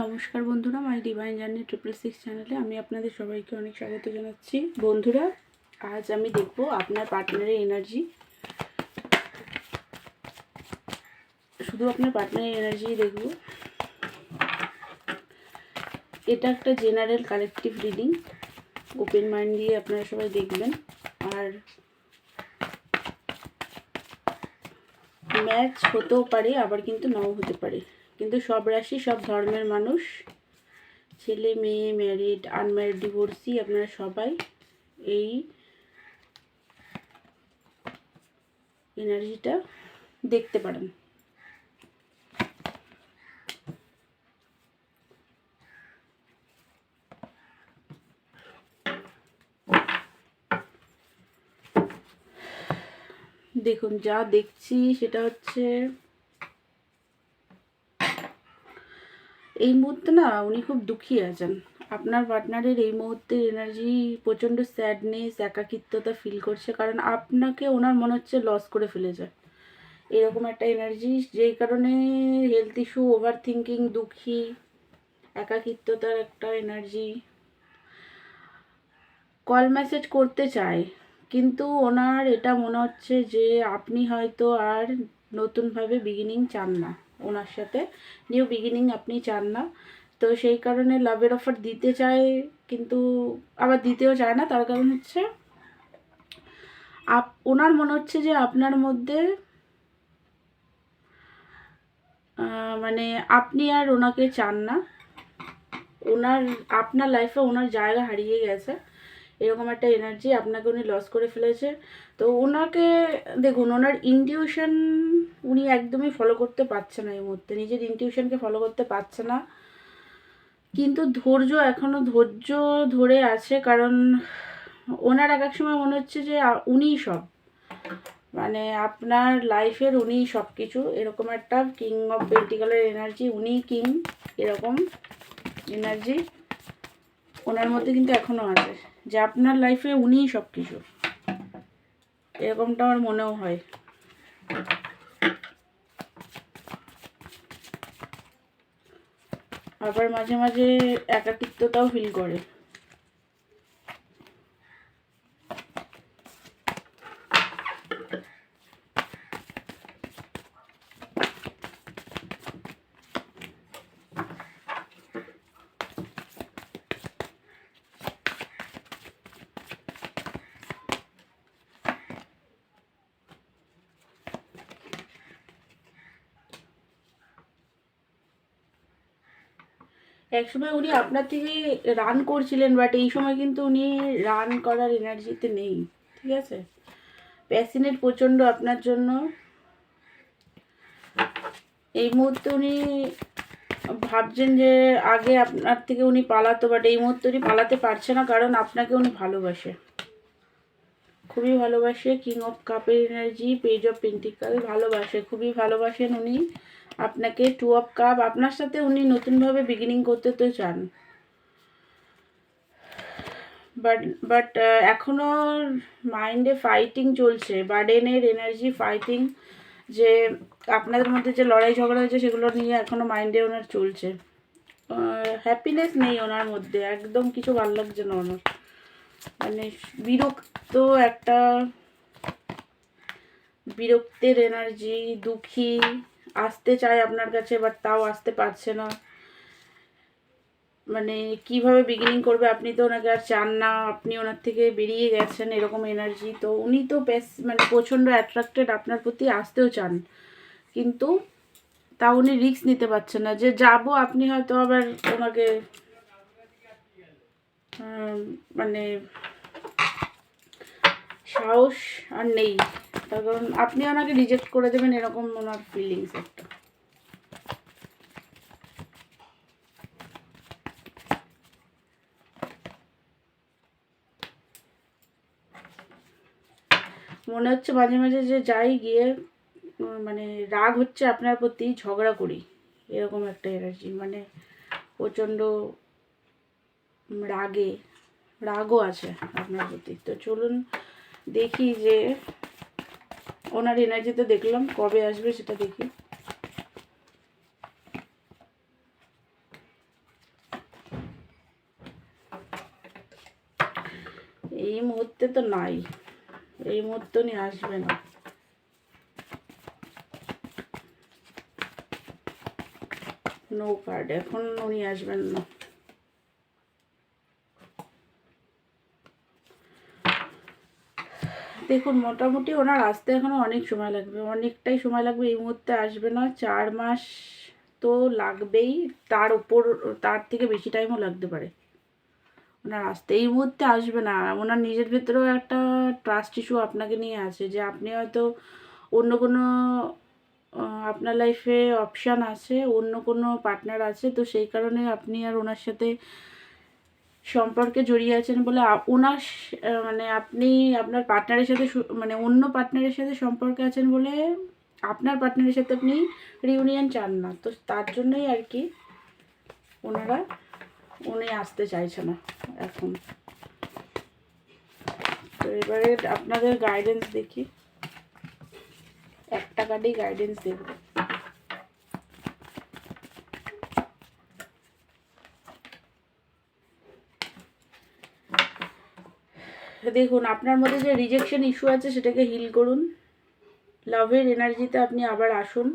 নমস্কার বন্ধুরা, my divine journey triple six চ্যানেলে আমি আপনাদের সবাইকে অনেক স্বাগত জানাচ্ছি। বন্ধুরা, আজ আমি দেখব আপনার পার্টনারের এনার্জি। শুধু আপনার পার্টনারের এনার্জি দেখব। এটা একটা general collective reading, open mind দিয়ে আপনারা সবাই দেখবেন। আর ম্যাচ হতেও পারে, আবার কিন্তু নাও হতে পারে। কিন্তু সব রাশি, সব ধর্মের মানুষ, ছেলে, মেয়ে ম্যারিড আনম্যারিড ডিভোর্সি আপনারা সবাই এই এনার্জিটা দেখতে পারেন। দেখুন, যা দেখছি সেটা হচ্ছে এই মুহূর্তে না উনি খুব দুঃখী আছেন। আপনার পার্টনারের এই মুহূর্তের এনার্জি প্রচণ্ড স্যাডনেস একাকিত্বতা ফিল করছে কারণ আপনাকে ওনার মনে হচ্ছে লস করে ফেলেছে। এরকম একটা এনার্জি যেই কারণে হেলথ ইস্যু ওভার থিঙ্কিং দুঃখী, একাকিত্বতার একটা এনার্জি কল মেসেজ করতে চায়, কিন্তু ওনার এটা মনে হচ্ছে যে আপনি হয়তো আর নতুনভাবে বিগিনিং চান না। ওনার সাথে। নিউ বিগিনিং আপনি চান না। তো সেই কারণে লাভের অফার দিতে চায়, কিন্তু আবার দিতেও চায় না। তার কারণ হচ্ছে, আপ ওনার মনে হচ্ছে যে আপনার মধ্যে মানে আপনি আর ওনাকে চান না। ওনার আপনার লাইফে ওনার জায়গা হারিয়ে গেছে। এরকম একটা এনার্জি আপনাকে উনি লস করে ফেলেছে। তো ওনাকে, দেখুন, ওনার ইনটিউশন উনি একদমই ফলো করতে পারছে না এই মুহূর্তে। নিজের ইনটিউশনকে ফলো করতে পারছে না। কিন্তু ধৈর্য এখনও ধৈর্য ধরে আছে, কারণ ওনার এক এক সময় মনে হচ্ছে যে উনিই সব। মানে আপনার লাইফের উনিই সব কিছু এরকম একটা কিং অফ পেন্টিকালের এনার্জি উনিই কিং এরকম এনার্জি ওনার মধ্যে কিন্তু এখনও আছে। যে আপনার লাইফে উনিই সব কিছু এরকমটা আমার মনেও হয়। আবার মাঝে মাঝে একাকিত্বতাও ফিল করে। একসময় উনি আপনার থেকে রান করছিলেন বাট এই সময় কিন্তু উনি রান করার এনার্জিতে নেই, ঠিক আছে? প্যাসিনেট প্রচণ্ড আপনার জন্য। এই মুহূর্তে উনি ভাবছেন যে আগে আপনার থেকে উনি পালাতো বাট এই মুহূর্তে উনি পালাতে পারছে না, কারণ আপনাকে উনি ভালোবাসে। খুবই ভালোবাসে কিং অফ কাপের এনার্জি পেজ অফ পেন্টিকাল ভালোবাসে, খুবই ভালোবাসেন উনি। আপনাকে টু অফ কাপ আপনার সাথে উনি নতুনভাবে বিগিনিং করতে তো চান। বাট বাট এখনও মাইন্ডে ফাইটিং চলছে বার্ডেনের এনার্জি ফাইটিং যে আপনাদের মধ্যে যে লড়াই ঝগড়া হয়েছে সেগুলো নিয়ে এখনও মাইন্ডে ওনার চলছে। হ্যাপিনেস নেই ওনার মধ্যে, একদম কিছু ভালো লাগছে না ওনার। বিরক্ত একটা বিরক্তের এনার্জি দুঃখী, আসতে চায় আপনার কাছে বাট তাও আসতে পারছে না। মানে কীভাবে বিগিনিং করবে? আপনি তো ওনাকে আর চান না, আপনি ওনার থেকে বেরিয়ে গেছেন এরকম এনার্জি তো উনি তো বেশ মানে প্রচণ্ড অ্যাট্রাক্টেড আপনার প্রতি আসতেও চান। কিন্তু তা উনি রিস্ক নিতে পারছেন না যে যাব, আপনি হয়তো আবার ওনাকে মানে সাহস আর নেই। তার কারণ আপনি ওনাকে রিজেক্ট করে দেবেন, এরকম ওনার ফিলিংস একটা। মনে হচ্ছে মাঝে মাঝে যে যাই গিয়ে মানে রাগ হচ্ছে আপনার প্রতি, ঝগড়া করি। এরকম একটা এনার্জি মানে প্রচণ্ড রাগে, রাগও আছে আপনার প্রতি। তো চলুন দেখি যে ওনার এনার্জি তো দেখলাম, কবে আসবে সেটা দেখি। এই মুহূর্তে তো নাই, এই মুহূর্তে উনি আসবে না। নো কার্ড এখন উনি আসবেন না। দেখুন, মোটামুটি ওনার আসতে এখনও অনেক সময় লাগবে। অনেকটাই সময় লাগবে এই মুহূর্তে আসবে না। চার মাস তো লাগবেই। তার উপর তার থেকে বেশি টাইমও লাগতে পারে। ওনার আসতে এই মুহূর্তে আসবে না। ওনার নিজের ভেতরেও একটা ট্রাস্ট ইস্যু আপনাকে নিয়ে আছে যে আপনি হয়তো অন্য কোনো আপনার লাইফে অপশান আছে, অন্য কোনো পার্টনার আছে, তো সেই কারণে আপনি আর ওনার সাথে সম্পর্কে জড়িয়ে আছেন বলে ওনার মানে আপনি আপনার পার্টনারের সাথে মানে অন্য পার্টনারের সাথে সম্পর্কে আছেন বলে আপনার পার্টনারের সাথে আপনি রিউনিয়ন চান না। তো তার জন্যই আর কি ওনারা, উনি আসতে চাইছে না এখন। তো এবারে আপনাদের গাইডেন্স দেখি। একটা কার্ডেই গাইডেন্স দেখব। দেখুন, আপনার মধ্যে যে রিজেকশন ইস্যু আছে সেটাকে হিল করুন। লাভের এনার্জিতে আপনি আবার আসুন।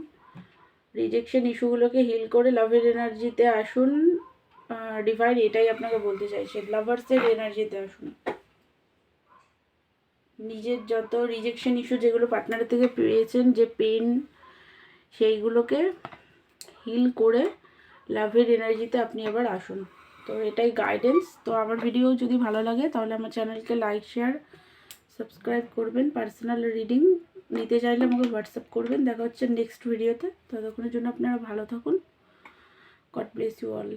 রিজেকশন ইস্যুগুলোকে হিল করে লাভের এনার্জিতে আসুন। ডিভাইড এটাই আপনাকে বলতে চাইছে। লাভার্সের এনার্জিতে আসুন। নিজের যত রিজেকশন ইস্যু যেগুলো পার্টনারের থেকে পেয়েছেন, যে পেন সেইগুলোকে হিল করে লাভের এনার্জিতে আপনি আবার আসুন। তো এটাই গাইডেন্স তো আমার ভিডিও যদি ভালো লাগে, তাহলে আমার চ্যানেলকে লাইক শেয়ার সাবস্ক্রাইব করবেন। পার্সোনাল রিডিং নিতে চাইলে আমাকে হোয়াটসঅ্যাপ করবেন। দেখা হচ্ছে নেক্সট ভিডিওতে ততক্ষণের জন্য আপনারা ভালো থাকুন। God bless you all